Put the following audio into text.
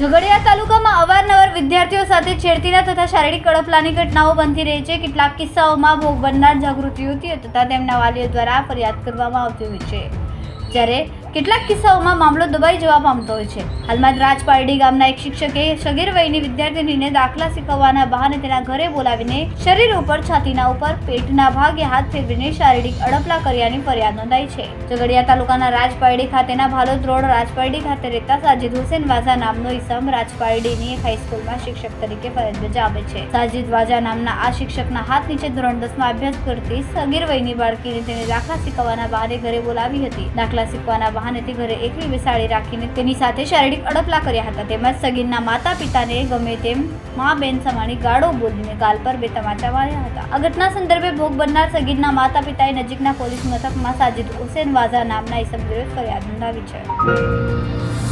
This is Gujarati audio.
ઝઘડિયા તાલુકામાં અવારનવાર વિદ્યાર્થીઓ સાથે છેડતીના તથા શારીરિક કડપલાની ઘટનાઓ બનતી રહી છે. કેટલાક કિસ્સાઓમાં ભોગ બનનાર જાગૃત યુવતીઓ તથા તેમના વાલીઓ દ્વારા ફરિયાદ કરવામાં આવતી હોય છે. જ્યારે કેટલાક કિસ્સાઓમાં મામલો દબાઈ જવા પામતો હોય છે. હાલમાં જ રાજપારડી ગામના એક શિક્ષકે સગીર વયની વિદ્યાર્થીનીને દાખલા શીખવવાના બહાને તેના ઘરે બોલાવીને શરીર ઉપર છાતીના ઉપર પેટના ભાગે હાથ ફેરવીને શારીરિક અડપલા કર્યાની ફરિયાદ નોંધાઈ છે. ઝઘડિયા તાલુકાના રાજપારડી ખાતેના ભાલોદ રોડ રાજપારડી ખાતે રહેતા સાજિદ હુસેન વાઝા નામનો ઇસમ રાજપારડીની એક હાઈસ્કૂલમાં શિક્ષક તરીકે ફરજ બજાવે છે. સાજિદ વાઝા નામના આ શિક્ષકના હાથ નીચે ધોરણ દસમાં અભ્યાસ કરતી સગીર વયની બાળકીને તેને દાખલા શીખવવાના બહાને ઘરે બોલાવી હતી. દાખલા શીખવાના બહાનેથી ઘરે એકલી બેસાડી રાખીને તેની સાથે શારીરિક અડપલા કર્યા હતા. તેમજ સગીરના માતા પિતાને ગમે તેમ મા બેન સમાની ગાળો બોલીને ગાલ પર બે તમાચા માર્યા હતા. આ ઘટના સંદર્ભે ભોગ બનનાર સગીરના માતા પિતાએ નજીકના પોલીસ મથકમાં સાજિદ હુસેન વાઝા નામના ઇસમ વિરોધ ફરિયાદ નોંધાવી છે